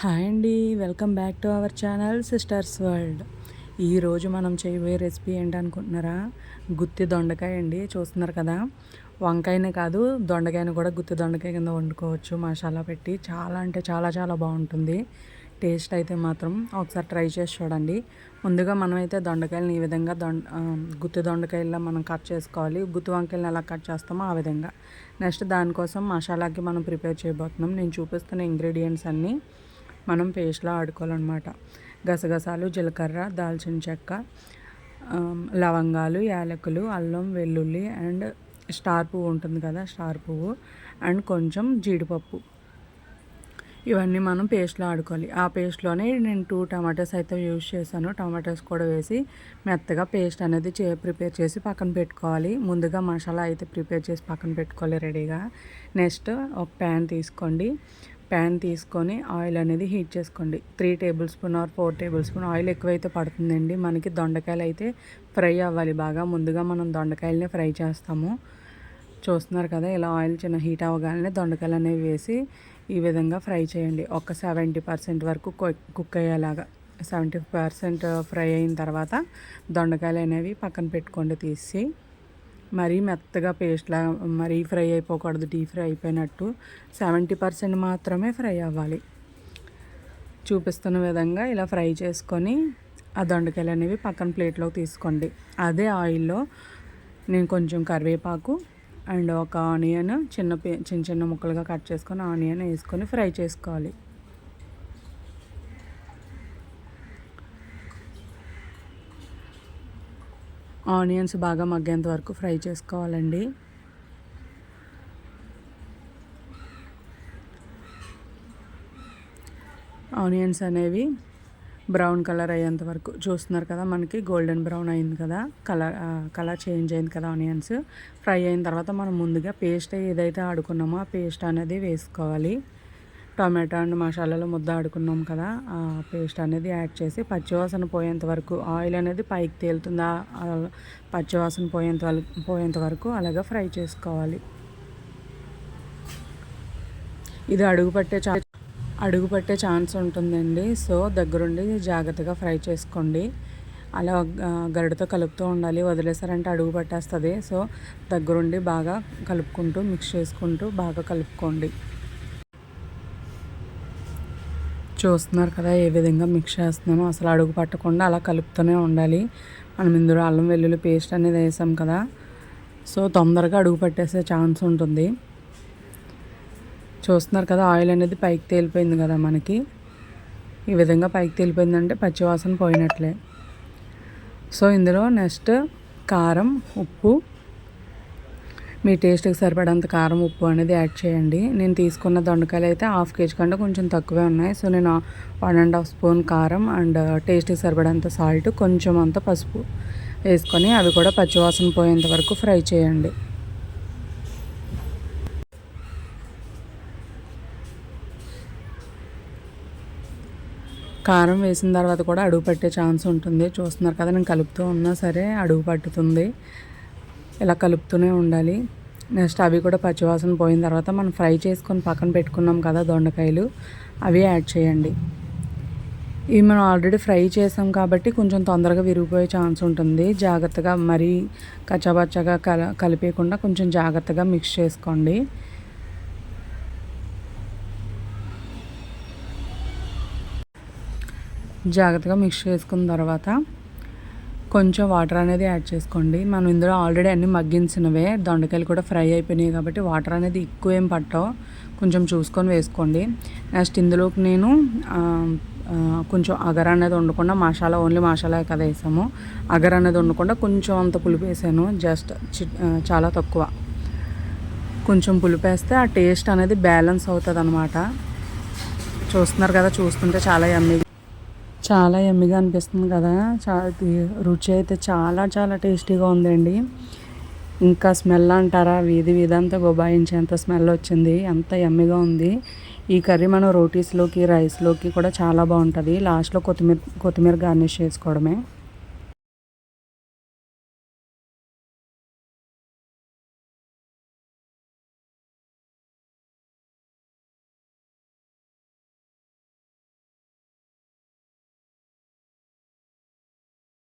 Hi అండి welcome back to our channel sisters world. ఈరోజు మనం చేయబోయే రెసిపీ ఏంటనుకుంటున్నారా? గుత్తి దొండకాయ అండి చూస్తున్నారు కదా? వంకాయనే కాదు దొండకాయని కూడా గుత్తి దొండకాయ కింద వండుకోవచ్చు. మసాలా పెట్టి చాలా అంటే చాలా చాలా బాగుంటుంది. టేస్ట్ అయితే మాత్రం ఒకసారి ట్రై చేసి చూడండి. ముందుగా మనమైతే దొండకాయలను ఈ విధంగా దొండ గుత్తి దొండకాయల్లో మనం కట్ చేసుకోవాలి. గుత్తి వంకాయలను ఎలా కట్ చేస్తామో ఆ విధంగా. నెక్స్ట్ దానికోసం మసాలాకి మనం ప్రిపేర్ చేయబోతున్నాం. నేను చూపిస్తున్న ఇంగ్రీడియంట్స్ అన్నీ మనం పేస్ట్లో ఆడుకోవాలన్నమాట. గసగసాలు జీలకర్ర దాల్చిన చెక్క లవంగాలు యాలకులు అల్లం వెల్లుల్లి అండ్ స్టార్ పువ్వు ఉంటుంది కదా స్టార్ పువ్వు అండ్ కొంచెం జీడిపప్పు. ఇవన్నీ మనం పేస్ట్లో ఆడుకోవాలి. ఆ పేస్ట్లోనే నేను టూ టమాటోస్ అయితే యూజ్ చేశాను. టమాటోస్ కూడా వేసి మెత్తగా పేస్ట్ అనేది చే ప్రిపేర్ చేసి పక్కన పెట్టుకోవాలి. ముందుగా మసాలా అయితే ప్రిపేర్ చేసి పక్కన పెట్టుకోవాలి రెడీగా. నెక్స్ట్ ఒక ప్యాన్ తీసుకోండి. ప్యాన్ తీసుకొని ఆయిల్ అనేది హీట్ చేసుకోండి. Three tablespoon or four tablespoon oil ఎక్కువైతే పడుతుందండి. మనకి దొండకాయలు అయితే ఫ్రై అవ్వాలి బాగా. ముందుగా మనం దొండకాయలని ఫ్రై చేస్తాము. చూస్తున్నారు కదా ఇలా ఆయిల్ చిన్న హీట్ అవ్వగానే దొండకాయలు అనేవి వేసి ఈ విధంగా ఫ్రై చేయండి. ఒక సెవెంటీ పర్సెంట్ వరకు కుక్ అయ్యేలాగా. సెవెంటీ పర్సెంట్ ఫ్రై అయిన తర్వాత దొండకాయలు అనేవి పక్కన పెట్టుకోండి తీసి. మరీ మెత్తగా పేస్ట్లా మరీ ఫ్రై అయిపోకూడదు డీప్ ఫ్రై అయిపోయినట్టు సెవెంటీ పర్సెంట్ మాత్రమే ఫ్రై అవ్వాలి. చూపిస్తున్న విధంగా ఇలా ఫ్రై చేసుకొని ఆ దొండకాయలు అనేవి పక్కన ప్లేట్లోకి తీసుకోండి. అదే ఆయిల్లో నేను కొంచెం కరివేపాకు అండ్ ఒక ఆనియన్ చిన్న చిన్న చిన్న ముక్కలుగా కట్ చేసుకొని ఆనియన్ వేసుకొని ఫ్రై చేసుకోవాలి. ఆనియన్స్ బాగా మగ్గేంత వరకు ఫ్రై చేసుకోవాలండి. ఆనియన్స్ అనేవి బ్రౌన్ కలర్ అయ్యేంత వరకు చూస్తున్నారు కదా మనకి గోల్డెన్ బ్రౌన్ అయింది కదా కలర్ కలర్ చేంజ్ అయింది కదా ఆనియన్స్. ఫ్రై అయిన తర్వాత మనం ముందుగా పేస్ట్ ఏదైతే ఆడుకున్నామో ఆ పేస్ట్ అనేది వేసుకోవాలి. టమాటా అండ్ మసాలాలో ముద్ద ఆడుకున్నాం కదా ఆ పేస్ట్ అనేది యాడ్ చేసి పచ్చివాసన పోయేంత వరకు ఆయిల్ అనేది పైకి తేలుతుందా పచ్చివాసన పోయేంత పోయేంత వరకు అలాగా ఫ్రై చేసుకోవాలి. ఇది అడుగు పట్టే చా అడుగు పట్టే ఛాన్స్ ఉంటుందండి. సో దగ్గరుండి జాగ్రత్తగా ఫ్రై చేసుకోండి. అలా గరిటతో కలుపుతూ ఉండాలి. వదిలేసారంటే అడుగు పట్టేస్తుంది. సో దగ్గరుండి బాగా కలుపుకుంటూ మిక్స్ చేసుకుంటూ బాగా కలుపుకోండి. చూస్తున్నారు కదా ఏ విధంగా మిక్స్ చేస్తున్నామో అసలు అడుగు పట్టకుండా అలా కలుపుతూనే ఉండాలి. మనం ఇందులో అల్లం వెల్లుల్లి పేస్ట్ అనేది వేసాం కదా సో తొందరగా అడుగు పట్టేసే ఛాన్స్ ఉంటుంది. చూస్తున్నారు కదా ఆయిల్ అనేది పైకి తేలిపోయింది కదా మనకి. ఈ విధంగా పైకి తేలిపోయిందంటే పచ్చివాసన పోయినట్లే. సో ఇందులో నెక్స్ట్ కారం ఉప్పు మీ టేస్ట్కి సరిపడంత కారం ఉప్పు అనేది యాడ్ చేయండి. నేను తీసుకున్న దొండకాయలు అయితే హాఫ్ కేజీ కంటే కొంచెం తక్కువే ఉన్నాయి. సో నేను వన్ అండ్ హాఫ్ స్పూన్ కారం అండ్ టేస్ట్కి సరిపడంత సాల్ట్ కొంచెం అంత పసుపు వేసుకొని అవి కూడా పచ్చివాసన పోయేంత వరకు ఫ్రై చేయండి. కారం వేసిన తర్వాత కూడా అడుగు పట్టే ఛాన్స్ ఉంటుంది. చూస్తున్నారు కదా నేను కలుపుతూ ఉన్నా సరే అడుగు పట్టుతుంది. ఇలా కలుపుతూనే ఉండాలి. నెక్స్ట్ అవి కూడా పచ్చివాసన పోయిన తర్వాత మనం ఫ్రై చేసుకొని పక్కన పెట్టుకున్నాం కదా దొండకాయలు అవి యాడ్ చేయండి. ఇవి మనం ఆల్రెడీ ఫ్రై చేసాం కాబట్టి కొంచెం తొందరగా విరిగిపోయే ఛాన్స్ ఉంటుంది. జాగ్రత్తగా మరీ కచ్చబచ్చగా కల కలిపేయకుండా కొంచెం జాగ్రత్తగా మిక్స్ చేసుకోండి. జాగ్రత్తగా మిక్స్ చేసుకున్న తర్వాత కొంచెం వాటర్ అనేది యాడ్ చేసుకోండి. మనం ఇందులో ఆల్రెడీ అన్నీ మగ్గించినవే దొండకాయలు కూడా ఫ్రై అయిపోయినాయి కాబట్టి వాటర్ అనేది ఎక్కువ ఏం పట్టవు. కొంచెం చూసుకొని వేసుకోండి. నెక్స్ట్ ఇందులోకి నేను కొంచెం అగర్ అనేది వండకుండా మసాలా ఓన్లీ మసాలా కదా వేసాము. అగర్ అనేది వండకుండా కొంచెం అంత పులుపు వేసాను. జస్ట్ చాలా తక్కువ. కొంచెం పులుపు వేస్తే ఆ టేస్ట్ అనేది బ్యాలెన్స్ అవుతుంది అనమాట చూస్తున్నారు కదా చూస్తుంటే చాలా ఎమ్మె చాలా ఎమ్మిగా అనిపిస్తుంది కదా. చాలా రుచి అయితే చాలా చాలా టేస్టీగా ఉందండి. ఇంకా స్మెల్ అంటారా? వీధి వీధంతా గుబాయించేంత స్మెల్ వచ్చింది. అంత ఎమ్మిగా ఉంది. ఈ కర్రీ మనం రోటీస్లోకి రైస్లోకి కూడా చాలా బాగుంటుంది. లాస్ట్లో కొత్తిమీర కొత్తిమీర గార్నిష్ చేసుకోవడమే.